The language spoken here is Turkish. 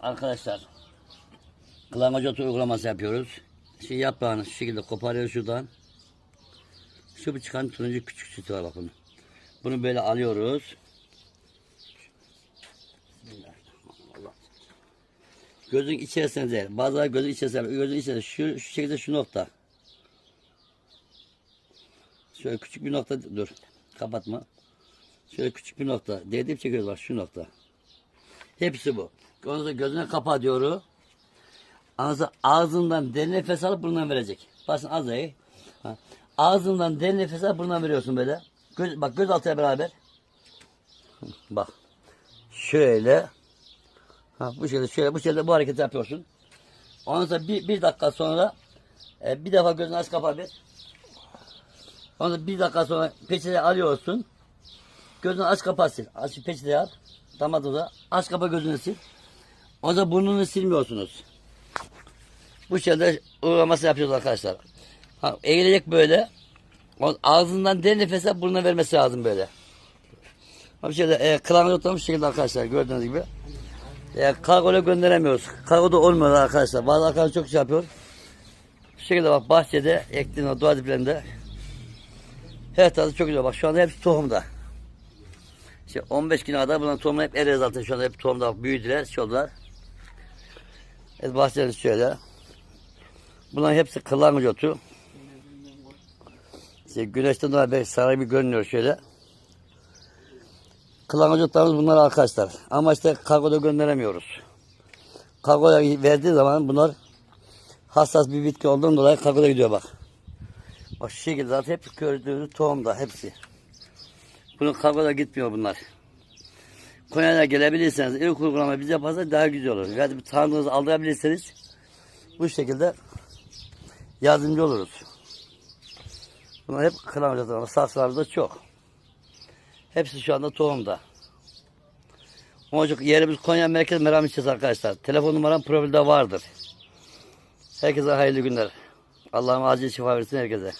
Arkadaşlar klamacot uygulaması yapıyoruz. Şu yaprağını şu şekilde koparıyoruz şuradan. Şu bu çıkan turuncu küçük sütü var bakın. Bunu böyle alıyoruz. Gözün içerisine değil. Bazıları gözün içerisine. Gözün içerisine şu, şu şekilde şu nokta. Şöyle küçük bir nokta dur. Kapatma. Şöyle küçük bir nokta. Değdirip çekiyoruz bak şu nokta. Hepsi bu. Sonra gözüne kapa. Ondan sonra ağzından derin nefes alıp burnundan verecek. Basın az iyi. Ha. Ağzından derin nefes alıp burnundan veriyorsun böyle. Göz, bak göz altıyla beraber. Bak. Şöyle. Ha, bu şekilde şöyle bu şekilde bu hareketi yapıyorsun. Ondan sonra bir, bir dakika sonra e, bir defa gözünü aç kapa bir. Ondan sonra bir dakika sonra peçete alıyorsun. Gözünü aç kapa sil. Aç peçete al. Tamam da aç kapa gözünü sil. O zaman burnunu silmiyorsunuz. Bu şekilde uygulaması yapıyoruz arkadaşlar. Ha, eğilecek böyle. Ağzından derin nefese burnuna vermesi lazım böyle. Bu şekilde e, kılavuz oturmuş şekilde arkadaşlar gördüğünüz gibi. E, kargoyla gönderemiyoruz. Kargoda olmuyor arkadaşlar. Bazı arkadaşlar çok şey yapıyor. Bu şekilde bak bahçede ektiğin o doğa diplerinde her tarafı çok güzel. Bak şu anda hepsi tohumda. İşte 15 güne kadar bunların tohumları hep eriyor zaten. Şu anda hep tohumda büyüdüler, şey oldular. Evet bahçede şöyle. Bunların hepsi kırlangıç otu. İşte güneşten dolayı belki sarı bir görünüyor şöyle. Kırlangıç otlarımız bunlar arkadaşlar. Ama işte kargoda gönderemiyoruz. Kargoya verdiği zaman bunlar hassas bir bitki olduğundan dolayı kargoda gidiyor bak. Bak şu şekilde zaten hep gördüğünüz tohumda hepsi. Bunun kargoda gitmiyor bunlar. Konya'ya gelebilirseniz, ilk uygulama biz yaparsak daha güzel olur. Yani bir tanıdığınızı aldırabilirseniz bu şekilde yardımcı oluruz. Bunlar hep kılamayacağız ama saksılarımızda çok. Hepsi şu anda tohumda. Mocuk yerimiz Konya Merkez Meram ilçesi arkadaşlar. Telefon numaram profilde vardır. Herkese hayırlı günler. Allah'ım acil şifa versin herkese.